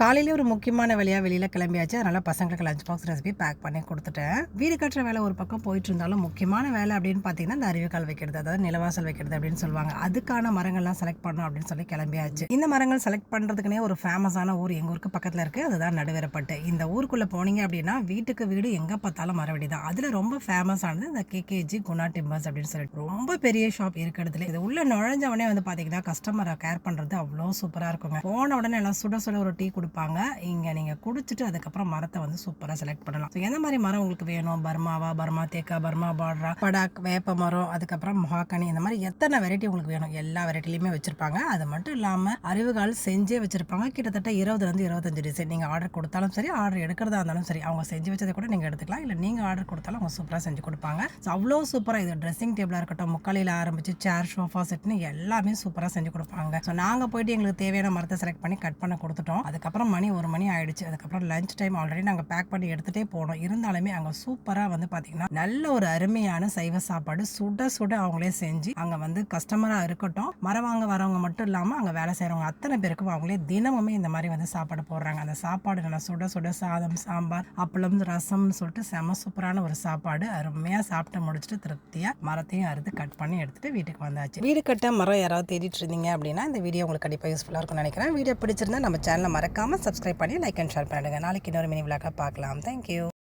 காலையிலே ஒரு முக்கியமான வேலையாக வெளியில் கிளம்பியாச்சு. அதனால் பசங்களுக்கு லஞ்ச் பாக்ஸ் ரெசிபி பேக் பண்ணி கொடுத்துட்டேன். வீடு கட்டுற வேலை ஒரு பக்கம் போயிட்டு இருந்தாலும் முக்கியமான வேலை அப்படின்னு பார்த்தீங்கன்னா இந்த அறிவுக்கால் வைக்கிறது அதாவது நிலவாசல் வைக்கிறது அப்படின்னு சொல்லுவாங்க. அதுக்கான மரங்கள்லாம் செலக்ட் பண்ணணும் அப்படின்னு சொல்லி கிளம்பியாச்சு. இந்த மரங்கள் செலக்ட் பண்ணுறதுக்குனே ஒரு ஃபேமஸான ஊர் எங்கள் ஊருக்கு பக்கத்தில் இருக்குது அதுதான் நடுவேறப்பட்டு இந்த ஊருக்குள்ளே போனீங்க அப்படின்னா வீட்டுக்கு வீடு எங்கே பார்த்தாலும் மரவடி தான் அதில் ரொம்ப ஃபேமஸானது இந்த கேகேஜி குணா டிம்பர்ஸ் அப்படின்னு சொல்லிட்டு. ரொம்ப பெரிய ஷாப் இருக்கிறதுல இது உள்ள நுழைஞ்சவனே வந்து பார்த்தீங்கன்னா கஸ்டமரை கேர் பண்ணுறது அவ்வளோ சூப்பராக இருக்குங்க. போன உடனே எல்லாம் சுட சுட ஒரு டீ கொடு கொடுப்பாங்க. இங்கே நீங்கள் குடிச்சிட்டு அதுக்கப்புறம் மரத்தை வந்து சூப்பராக செலக்ட் பண்ணலாம். ஸோ எந்த மாதிரி மரம் உங்களுக்கு வேணும்? பர்மாவா பர்மா தேக்கா பர்மா பாட்ரா படாக் வேப்ப மரம் அதுக்கப்புறம் மொஹாக்கனி இந்த மாதிரி எத்தனை வெரைட்டி உங்களுக்கு வேணும்? எல்லா வெரைட்டிலையுமே வச்சிருப்பாங்க. அது மட்டும் இல்லாமல் அறிவுகால் செஞ்சே வச்சிருப்பாங்க. கிட்டத்தட்ட இருபதுலேருந்து இருபத்தஞ்சு டிசைன் நீங்கள் ஆர்டர் கொடுத்தாலும் சரி ஆர்டர் எடுக்கிறதா இருந்தாலும் சரி அவங்க செஞ்சு வச்சதை கூட நீங்கள் எடுத்துக்கலாம். இல்லை நீங்கள் ஆர்டர் கொடுத்தாலும் அவங்க சூப்பராக செஞ்சு கொடுப்பாங்க. ஸோ அவ்வளோ சூப்பராக இது ட்ரெஸ்ஸிங் டேபிளாக இருக்கட்டும் முக்காலியில் ஆரம்பிச்சு சேர் ஷோஃபா செட்னு எல்லாமே சூப்பராக செஞ்சு கொடுப்பாங்க. ஸோ நாங்கள் போயிட்டு எங்களுக்கு தேவையான மரத்தை செலக்ட் பண்ணி கட் பண்ண கொடுத்துட்டோம். அதுக்கப்புறம் மணி ஒரு மணி ஆயிடுச்சு. அதுக்கப்புறம் லஞ்ச் டைம் ஆல்ரெடி நாங்கள் பேக் பண்ணி எடுத்துகிட்டே போனோம். இருந்தாலுமே அங்கே சூப்பராக வந்து பார்த்தீங்கன்னா நல்ல ஒரு அருமையான சைவ சாப்பாடு சுட சுட அவங்களே செஞ்சு அங்கே வந்து கஸ்டமராக இருக்கட்டும் மரம் வாங்க வரவங்க மட்டும் இல்லாமல் அங்கே வேலை செய்கிறவங்க அத்தனை பேருக்கும் அவங்களே தினமுமே இந்த மாதிரி வந்து சாப்பாடு போடுறாங்க. அந்த சாப்பாடு நல்லா சுட சுட சாதம் சாம்பார் அப்பளம் ரசம்னு சொல்லிட்டு செம சூப்பரான ஒரு சாப்பாடு. அருமையாக சாப்பிட்டு முடிச்சுட்டு திருப்தியாக மரத்தையும் அறுத்து கட் பண்ணி எடுத்துகிட்டு வீட்டுக்கு வந்தாச்சு. வீடு கட்ட மரம் யாராவது தேடிட்டு இருந்தீங்க அப்படின்னா இந்த வீடியோ உங்களுக்கு கண்டிப்பாக யூஸ்ஃபுல்லாக இருக்கும்னு நினைக்கிறேன். வீடியோ பிடிச்சிருந்தா நம்ம சேனலை மறக்காம மறக்காமல் சப்ஸ்கிரைப் பண்ணி லைக் அண்ட் ஷேர் பண்ணிடுங்க. நாளைக்கு இன்னொரு மினி விழாக்க பார்க்கலாம். தேங்க்யூ